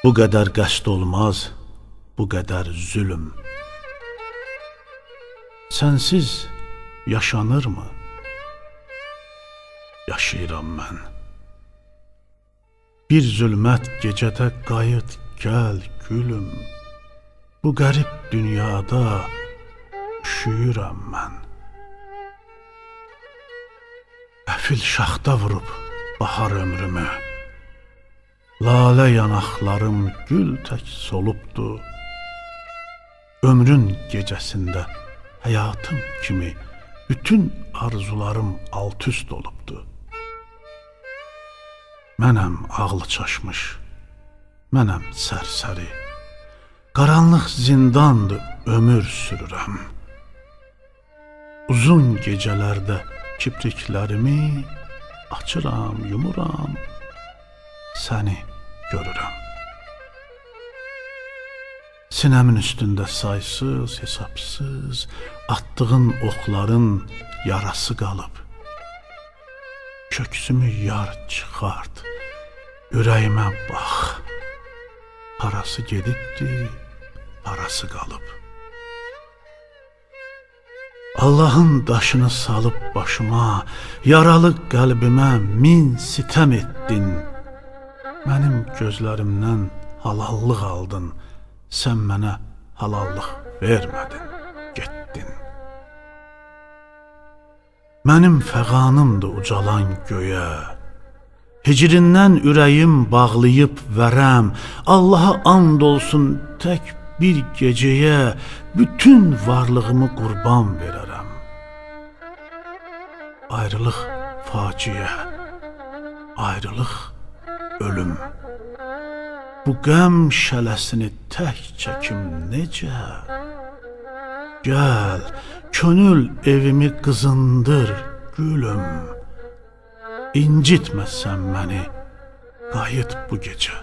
Bu qədər qəsd olmaz, bu qədər zülüm. Sənsiz yaşanırmı? Yaşayıram mən. Bir zülmət gecədə qayıt gəl gülüm. Bu qərib dünyada üşüyürəm mən. Qəfil şaxta vurub bahar ömrümü. Lalə yanaqlarım gül tək solubdu. Ömrün gecəsində həyatım kimi bütün arzularım alt-üst olubdu. Mənəm ağlı çaşmış, mənəm sərsəri. Qaranlıq zindandır, ömür sürürəm. Uzun gecələrdə kipriklərimi açıram, yumuram, səni görürəm. Sinəmin üstündə saysız, hesabsız attığın oxların yarası qalıb. Köksümü yar çıxart, ürəyimə bax. Parası gedibdi, parası qalıb. Allahın daşını salıb başıma, yaralı qəlbimə min sitəm etdin. Mənim gözlərimdən halallıq aldın. Sən mənə halallıq vermədin, getdin. Mənim fəğanımdır ucalan göyə. Hicrindən ürəyim bağlayıb vərəm. Allaha and olsun tək bir gecəyə bütün varlığımı qurban verərəm. Ayrılıq faciə, ayrılıq ölüm. Bu qəm şələsini tək çəkim necə? Gəl, könül evimi qızındır gülüm. İncitmə sən məni, qayıt bu gecə.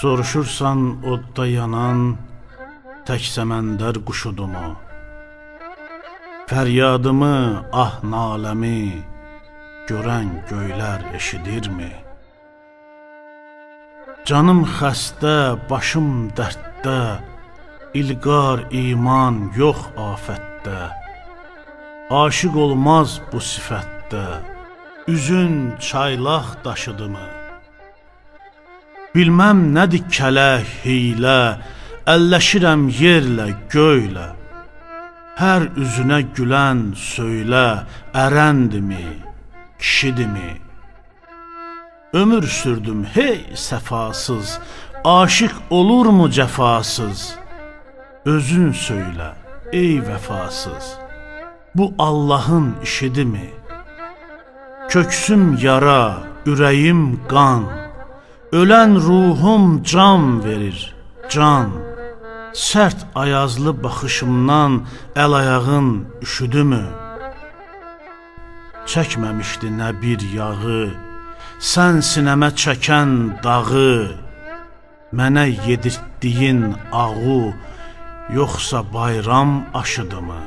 Soruşursan odda yanan tək səməndər quşudumu? Fəryadımı, ah naləmi görən göylər eşidirmi? Canım xəstə, başım dərddə, ilqar iman yox afətdə. Aşiq olmaz bu sifətdə, üzün çaylaq daşıdımı? Bilməm nədir kələk, hiylə, əlləşirəm yerlə, göylə. Hər üzünə gülən söylə, ərəndimi, kişidimi? Ömür sürdüm hey səfasız, aşiq olurmu cəfasız? Özün söylə, ey vəfasız. Bu Allahın işidimi? Köksüm yara, ürəyim qan. Ölən ruhum can verir, can. Sərt ayazlı baxışımdan əl ayağın üşüdümü? Çəkməmişdi nə bir yağı, sən sinəmə çəkən dağı, mənə yedirtdiyin ağı, yoxsa bayram aşıdımı?